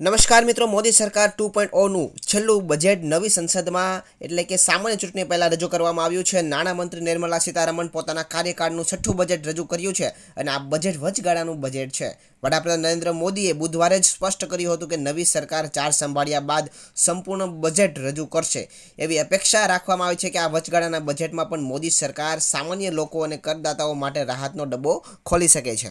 નમસ્કાર મિત્રો, મોદી સરકાર ટુ પોઈન્ટ ઓનું છેલ્લું બજેટ નવી સંસદમાં એટલે કે સામાન્ય ચૂંટણી પહેલાં રજૂ કરવામાં આવ્યું છે. નાણામંત્રી નિર્મલા સીતારમણ પોતાના કાર્યકાળનું છઠ્ઠું બજેટ રજૂ કર્યું છે અને આ બજેટ વચગાળાનું બજેટ છે. વડાપ્રધાન નરેન્દ્ર મોદીએ બુધવારે જ સ્પષ્ટ કર્યું હતું કે નવી સરકાર ચાર સંભાળ્યા બાદ સંપૂર્ણ બજેટ રજૂ કરશે. એવી અપેક્ષા રાખવામાં આવી છે કે આ વચગાળાના બજેટમાં પણ મોદી સરકાર સામાન્ય લોકો અને કરદાતાઓ માટે રાહતનો ડબ્બો ખોલી શકે છે.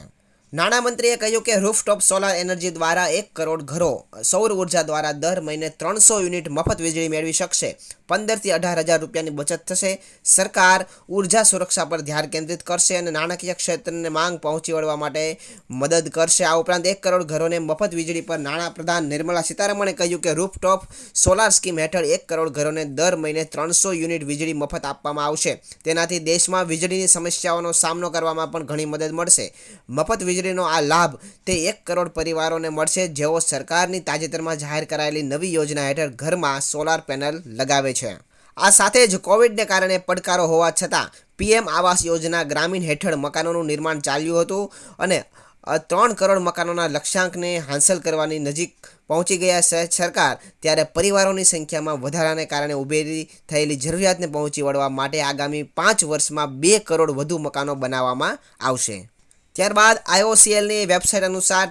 નાણામંત્રીએ કહ્યું કે રૂફટોપ સોલાર એનર્જી દ્વારા એક કરોડ ઘરો સૌર ઊર્જા દ્વારા દર મહિને ત્રણસો યુનિટ મફત વીજળી મેળવી શકશે. પંદરથી અઢાર હજાર રૂપિયાની બચત થશે. સરકાર ઊર્જા સુરક્ષા પર ધ્યાન કેન્દ્રિત કરશે અને નાણાકીય ક્ષેત્રને માંગ પહોંચી વળવા માટે મદદ કરશે. આ ઉપરાંત એક કરોડ ઘરોને મફત વીજળી પર નાણાં પ્રધાન નિર્મલા સીતારમણે કહ્યું કે રૂફટોપ સોલાર સ્કીમ હેઠળ એક કરોડ ઘરોને દર મહિને ત્રણસો યુનિટ વીજળી મફત આપવામાં આવશે. તેનાથી દેશમાં વીજળીની સમસ્યાઓનો સામનો કરવામાં પણ ઘણી મદદ મળશે. મફત વીજળીનો આ લાભ તે એક કરોડ પરિવારોને મળશે જેઓ સરકારની તાજેતરમાં જાહેર કરાયેલી નવી યોજના હેઠળ ઘરમાં સોલાર પેનલ લગાવે છે. આ સાથે જ કોવિડને કારણે પડકારો હોવા છતાં પીએમ આવાસ યોજના ગ્રામીણ હેઠળ મકાનોનું નિર્માણ ચાલ્યું હતું અને ત્રણ કરોડ મકાનોના લક્ષ્યાંકને હાંસલ કરવાની નજીક પહોંચી ગયા છે સરકાર ત્યારે પરિવારોની સંખ્યામાં વધારાને કારણે ઉભેલી થયેલી જરૂરિયાતને પહોંચી વળવા માટે આગામી પાંચ વર્ષમાં બે કરોડ વધુ મકાનો બનાવવામાં આવશે. ત્યારબાદ આઈઓસીએલની વેબસાઇટ અનુસાર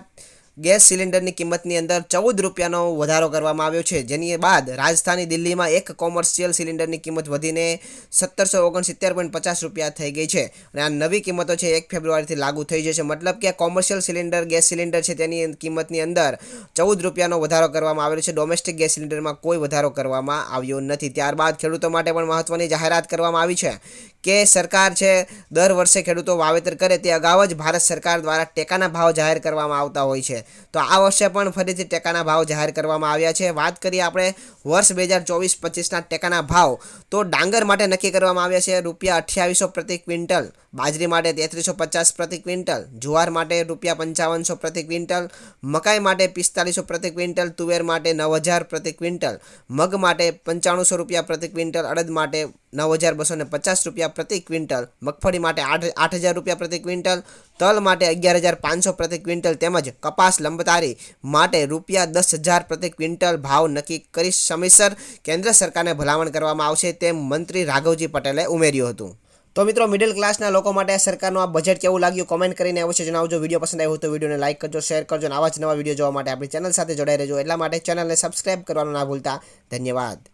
ગેસ સિલિન્ડરની કિંમતની અંદર ચૌદ રૂપિયાનો વધારો કરવામાં આવ્યો છે. જેની બાદ રાજધાની દિલ્હીમાં એક કોમર્શિયલ સિલિન્ડરની કિંમત વધીને સત્તરસો ઓગણસિત્તેર પોઈન્ટ પચાસ રૂપિયા થઈ ગઈ છે અને આ નવી કિંમતો છે એક ફેબ્રુઆરીથી લાગુ થઈ જશે. મતલબ કે કોમર્શિયલ સિલિન્ડર, ગેસ સિલિન્ડર છે તેની કિંમતની અંદર ચૌદ રૂપિયાનો વધારો કરવામાં આવેલો છે. ડોમેસ્ટિક ગેસ સિલિન્ડરમાં કોઈ વધારો કરવામાં આવ્યો નથી. ત્યારબાદ ખેડૂતો માટે પણ મહત્વની જાહેરાત કરવામાં આવી છે કે સરકાર છે, દર વર્ષે ખેડૂતો વાવેતર કરે તે અગાઉ જ ભારત સરકાર દ્વારા ટેકાના ભાવ જાહેર કરવામાં આવતા હોય છે. તો આ વર્ષે પણ ફરીથી ટેકાના ભાવ જાહેર કરવામાં આવ્યા છે. વાત કરીએ આપણે વર્ષ બે હજાર ચોવીસ પચીસના ટેકાના ભાવ. તો ડાંગર માટે નક્કી કરવામાં આવ્યા છે, રૂપિયા અઠ્યાવીસો પ્રતિ ક્વિન્ટલ. બાજરી માટે તેત્રીસો પચાસ પ્રતિ ક્વિન્ટલ. જુવાર માટે રૂપિયા પંચાવનસો પ્રતિ ક્વિન્ટલ. મકાઈ માટે પિસ્તાલીસો પ્રતિ ક્વિન્ટલ. તુવેર માટે નવ હજાર પ્રતિ ક્વિન્ટલ. મગ માટે પંચાણુંસો રૂપિયા પ્રતિ ક્વિન્ટલ. અડદ માટે નવ હજાર બસો પચાસ રૂપિયા પ્રતિ ક્વિન્ટલ. મગફળી માટે આઠ આઠ હજાર રૂપિયા પ્રતિ ક્વિન્ટલ. તલ માટે અગિયાર હજાર પાંચસો પ્રતિ ક્વિન્ટલ તેમજ કપાસ લંબતારી માટે રૂપિયા દસ હજાર પ્રતિ ક્વિન્ટલ ભાવ નક્કી કરી સમયસર કેન્દ્ર સરકારને ભલામણ કરવામાં આવશે તેમ મંત્રી રાઘવજી પટેલે ઉમેર્યું હતું. તો મિત્રો મિડલ ક્લાસના લોકો માટે સરકારનું આ બજેટ કેવું લાગ્યું કોમેન્ટ કરીને અવશ્ય જણાવજો. વીડિયો પસંદ આવ્યો તો વિડીયોને લાઇક કરજો શેર કરજો આવા જ નવા વીડિયો જોવા માટે આપણી ચેનલ સાથે જોડાઈ રહેજો. એટલા માટે ચેનલને સબસ્ક્રાઇબ કરવાનું ના ભૂલતા. ધન્યવાદ.